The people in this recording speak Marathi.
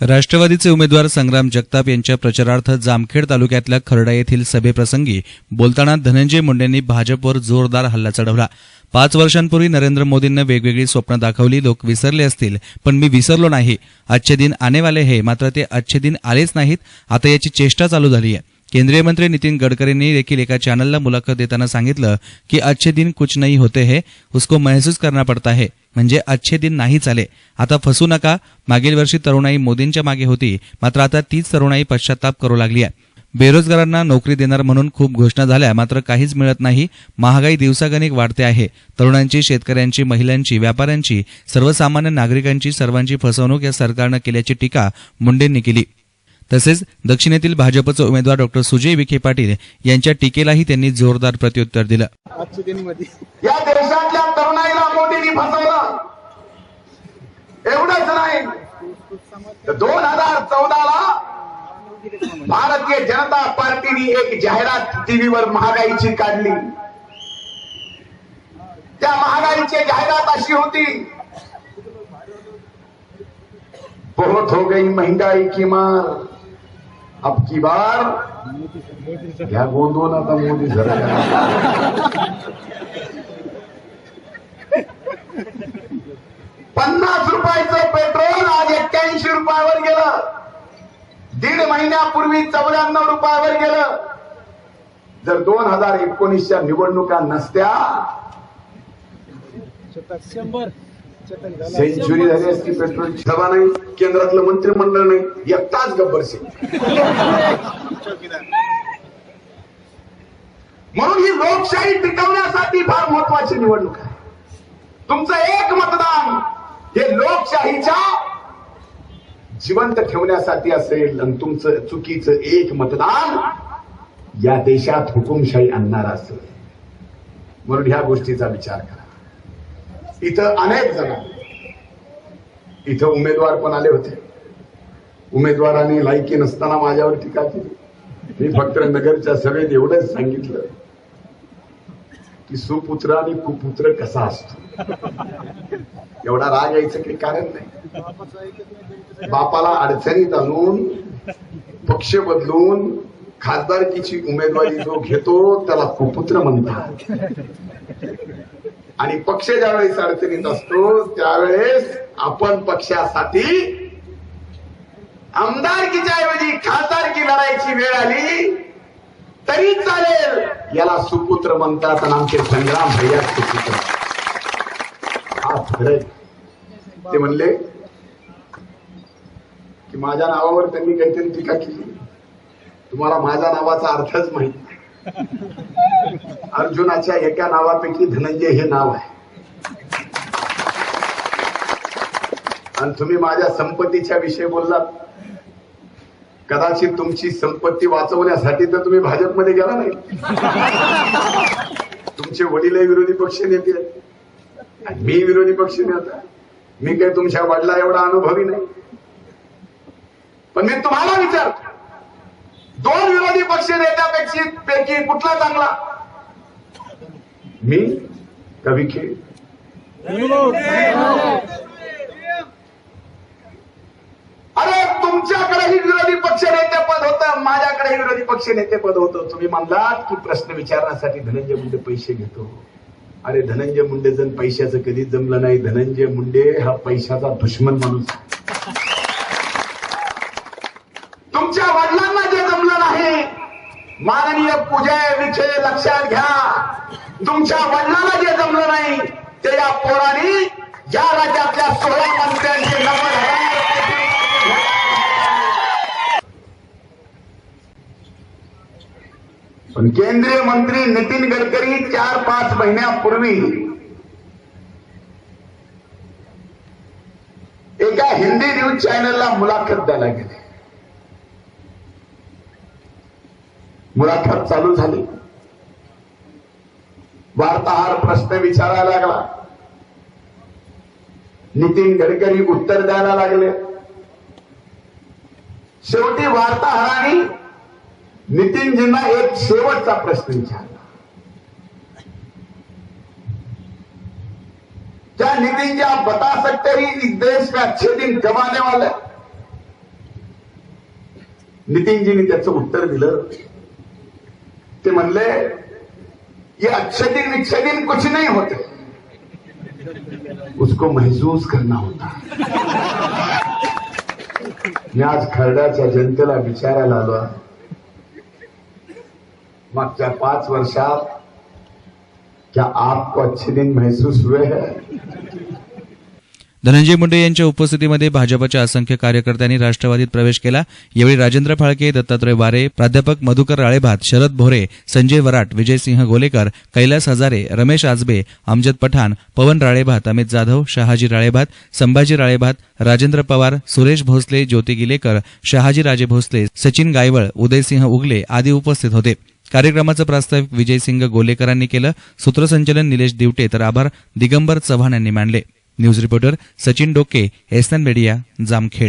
राष्ट्रवादीचे उमेदवार संग्राम जगताप यांच्या प्रचारार्थ जामखेड तालुक्यातल्या खर्डा येथील सभेप्रसंगी बोलताना धनंजय मुंडेंनी भाजपवर जोरदार हल्ला चढवला. पाच वर्षांपूर्वी नरेंद्र मोदींना वेगवेगळी स्वप्न दाखवली लोक विसरले असतील पण मी विसरलो नाही. आजचे दिन आनेवाले हे मात्र ते अच्छे दिन आलेच नाहीत. आता याची चेष्टा चालू झाली आहे. केंद्रीय मंत्री नितीन गडकरींनी देखील एका चॅनलला मुलाखत देताना सांगितलं की अच्छे दिन कुछ नाही होते हे उसको महसूस करना पडता है. म्हणजे अच्छे दिन नाही चाले. आता फसू नका. मागील वर्षी तरुणाई मोदींच्या मागे होती. मात्र आता तीच तरुणाई पश्चाताप करू लागली आहे. बेरोजगारांना नोकरी देणार म्हणून खूप घोषणा झाल्या. मात्र काहीच मिळत नाही. महागाई दिवसागणिक वाढते आहे. तरुणांची शेतकऱ्यांची महिलांची व्यापाऱ्यांची सर्वसामान्य नागरिकांची सर्वांची फसवणूक या सरकारनं केल्याची टीका मुंडेंनी केली. तसेच दक्षिणेतील भाजपचे उमेदवार डॉक्टर सुजय विखे पाटील यांच्या टीकेलाही त्यांनी जोरदार प्रत्युत्तर दिलं. या देशातल्या तरुणाईला मोदींनी फसवलं. एवढंच नाही. दोन हजार चौदाला भारतीय जनता पार्टीने एक जाहिरात टीव्हीवर महागाईची काढली. त्या महागाईची जाहिरात अशी होती. बहुत हो गई महंगाई की मार. अब की बार? ह्या गोंधून आता मोदी पन्नास रुपयाचं पेट्रोल आज एक्क्याऐंशी रुपयावर गेलं. दीड महिन्यापूर्वी चौऱ्याण्णव रुपयावर गेलं. जर दोन हजार एकोणीसच्या निवडणुका नसत्या शंभर. सेंच्युरी झाली. असती पेट्रोल सभा नाही केंद्रातलं मंत्रिमंडळ नाही एकटाच गब्बर सिंग म्हणून ही लोकशाही टिकवण्यासाठी फार महत्वाची निवडणूक आहे. तुमचं एक मतदान हे लोकशाहीच्या जिवंत ठेवण्यासाठी असेल आणि तुमचं चुकीचं एक मतदान या देशात हुकुमशाही आणणार असेल. म्हणून ह्या गोष्टीचा विचार करा. इथं अनेक जण इथं उमेदवार पण आले होते. उमेदवारांनी लायकी नसताना माझ्यावर टीका केली. मी फक्त नगरच्या सभेत एवढंच सांगितलं की सुपुत्र आणि कुपुत्र कसा असतो? एवढा राग यायचं काही कारण नाही. बापाला अडचणीत आणून पक्ष बदलून खासदारकीची उमेदवारी जो घेतो त्याला कुपुत्र म्हणतात. आणि पक्ष ज्यावेळेस अडचणीत असतो त्यावेळेस आपण पक्षासाठी आमदारकीच्या ऐवजी खासदारकी लढायची वेळ आली तरी चालेल. याला सुपुत्र म्हणतात आणि आमचे संग्राम भैया सुपुत्र. हा ते म्हणले की माझ्या नावावर त्यांनी काहीतरी टीका केली. तुम्हाला माझ्या नावाचा अर्थच माहीत अर्जुनाच्या एका नावापैकी धनंजय हे नाव आहे. आणि तुम्ही माझ्या संपत्तीच्या विषयी बोललात. कदाचित तुमची संपत्ती वाचवण्यासाठी तर तुम्ही भाजपमध्ये गेला नाही. तुमचे वडीलही विरोधी पक्ष नेते आणि मी विरोधी पक्ष नेता मी काही तुमच्या वडिला एवढा अनुभवी नाही. पण मी तुम्हाला विचारतो. दोन विरोधी पक्ष नेत्यापेक्षा पैकी कुठला चांगला? मी? कवी खेळ? अरे तुमच्याकडेही विरोधी पक्ष नेते पद होतं माझ्याकडेही विरोधी पक्ष नेते पद होतं. तुम्ही म्हणलात की प्रश्न विचारण्यासाठी धनंजय मुंडे पैसे घेतो. अरे धनंजय मुंडे जण पैशाचं कधीच जमलं नाही. धनंजय मुंडे हा पैशाचा दुश्मन माणूस. तुमच्या वडिलांना नाही माननीय पूजय विखे लक्षात घ्या. तुमच्या वडिलांना जे जमलं नाही ते या पोरांनी या राज्यातल्या सोळा मंत्र्यांचे नव्वद पण केंद्रीय मंत्री नितीन गडकरी चार पाच महिन्यापूर्वी एका हिंदी न्यूज चॅनलला मुलाखत द्यायला गेले. मुलाखत चालू झाली. वार्ताहर प्रश्न विचारायला लागला. नितीन गडकरी उत्तर द्यायला लागले. शेवटी वार्ताहरांनी नितीनजींना एक शेवटचा प्रश्न विचारला. क्या नितिन जी आप बता सकते हैं इस देश में अच्छे दिन कमाने वाले नितीनजींनी त्याचं उत्तर दिलं. ते म्हणले ये अच्छे दिन अच्छे दिन कुछ नहीं होते। उसको महसूस करना होता। मी आज खरड्याच्या जनतेला विचारायला आलो मागच्या पाच वर्षात क्या आपको अच्छे दिन महसूस हुए है? धनंजय मुंडे यांच्या उपस्थितीमध्ये भाजपच्या असंख्य कार्यकर्त्यांनी राष्ट्रवादीत प्रवेश केला. यावेळी राजेंद्र फाळके दत्तात्रय वारे प्राध्यापक मधुकर राळेभात शरद भोरे संजय वराट विजयसिंह गोलेकर कैलास हजारे रमेश आजबे अमजद पठाण पवन राळेभात अमित जाधव शहाजी राळेभात संभाजी राळेभात राजेंद्र पवार सुरेश भोसले ज्योती गिलेकर शहाजी राजे भोसले सचिन गायवळ उदयसिंह उगले आदी उपस्थित होते. कार्यक्रमाचं प्रास्ताविक विजयसिंग गोलेकरांनी केलं. सूत्रसंचलन निलेश दिवटे तर आभार. दिगंबर चव्हाण यांनी मांडले. न्यूज रिपोर्टर सचिन डोके एसएन मीडिया जामखेड.